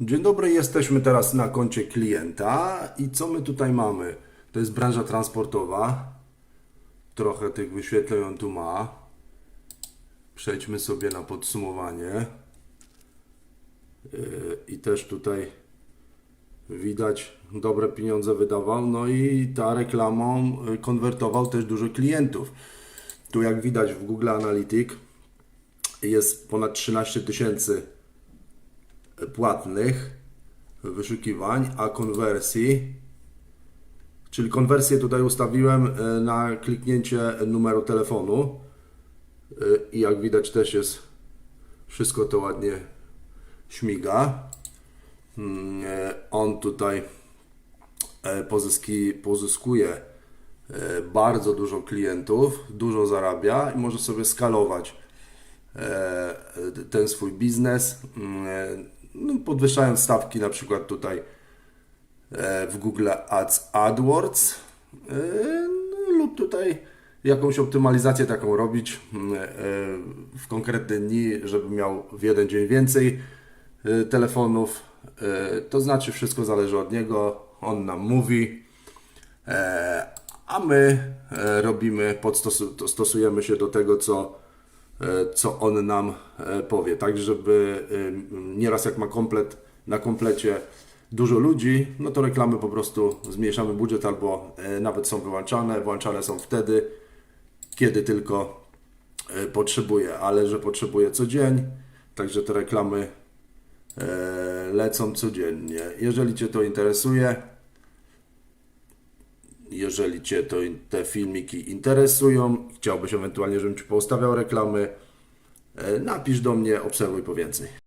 Dzień dobry, jesteśmy teraz na koncie klienta i co my tutaj mamy? To jest branża transportowa. Trochę tych wyświetleń on tu ma. Przejdźmy sobie na podsumowanie. Yy, I też tutaj widać dobre pieniądze wydawał, no i ta reklamą y, konwertował też dużo klientów. Tu jak widać w Google Analytics jest ponad 13 tysięcy płatnych wyszukiwań, a konwersji, czyli konwersję tutaj ustawiłem e, na kliknięcie numeru telefonu E, i jak widać też jest wszystko to ładnie śmiga. Mm, e, On tutaj pozyski, pozyskuje bardzo dużo klientów, dużo zarabia i może sobie skalować ten swój biznes, mm, no, podwyższając stawki na przykład tutaj e, w Google Ads AdWords e, no, lub tutaj jakąś optymalizację taką robić e, w konkretne dni, żeby miał w jeden dzień więcej telefonów. To znaczy wszystko zależy od niego, on nam mówi, a my robimy, stosujemy się do tego, co, co on nam e, powie. Tak, żeby e, nieraz jak ma komplet, na komplecie dużo ludzi, no to reklamy po prostu zmniejszamy budżet albo e, nawet są wyłączane. Włączane są wtedy, kiedy tylko e, potrzebuje, ale że potrzebuje co dzień, także te reklamy e, lecą codziennie. Jeżeli Cię to interesuje, jeżeli Cię to, te filmiki interesują, chciałbyś ewentualnie, żebym Ci poustawiał reklamy, e, napisz do mnie, obserwuj po więcej.